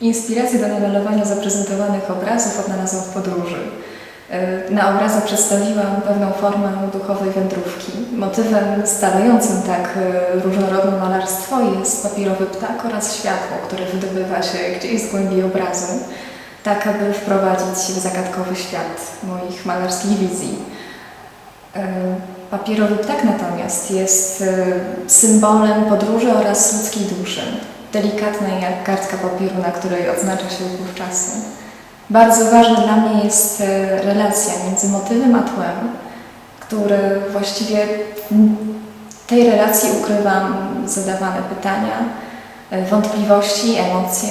Inspirację do namalowania zaprezentowanych obrazów odnalazłam w podróży. E, Na obrazach przedstawiłam pewną formę duchowej wędrówki. Motywem stalejącym tak e, różnorodne malarstwo jest papierowy ptak oraz światło, które wydobywa się gdzieś z głębi obrazu, tak aby wprowadzić w zagadkowy świat moich malarskich wizji. E, Papierowy ptak natomiast jest symbolem podróży oraz ludzkiej duszy, delikatnej jak kartka papieru, na której odznacza się upływ czasu. Bardzo ważna dla mnie jest e, relacja między motywem a tłem, który właściwie w tej relacji ukrywam zadawane pytania, e, wątpliwości, emocje,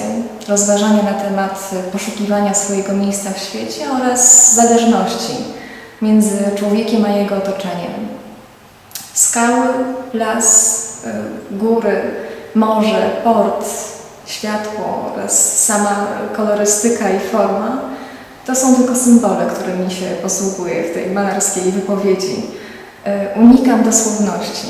rozważania na temat e, poszukiwania swojego miejsca w świecie oraz zależności między człowiekiem a jego otoczeniem. Skały, las, góry, morze, port, światło oraz sama kolorystyka i forma to są tylko symbole, którymi się posługuję w tej malarskiej wypowiedzi. Y, Unikam dosłowności.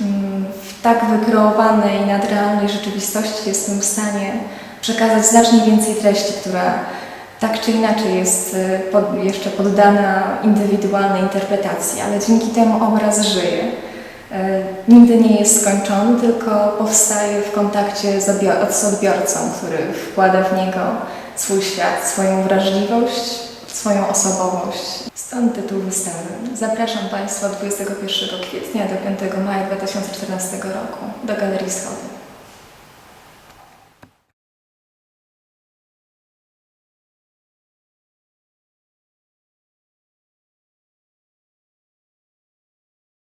Mm, W tak wykreowanej, nadrealnej rzeczywistości jestem w stanie przekazać znacznie więcej treści, która tak czy inaczej jest y, pod, jeszcze poddana indywidualnej interpretacji, ale dzięki temu obraz żyje. Y, Nigdy nie jest skończony, tylko powstaje w kontakcie z odbiorcą, który wkłada w niego swój świat, swoją wrażliwość, swoją osobowość. Stąd tytuł wystawy. Zapraszam Państwa 21 kwietnia do 5 maja 2014 roku do Galerii Schody.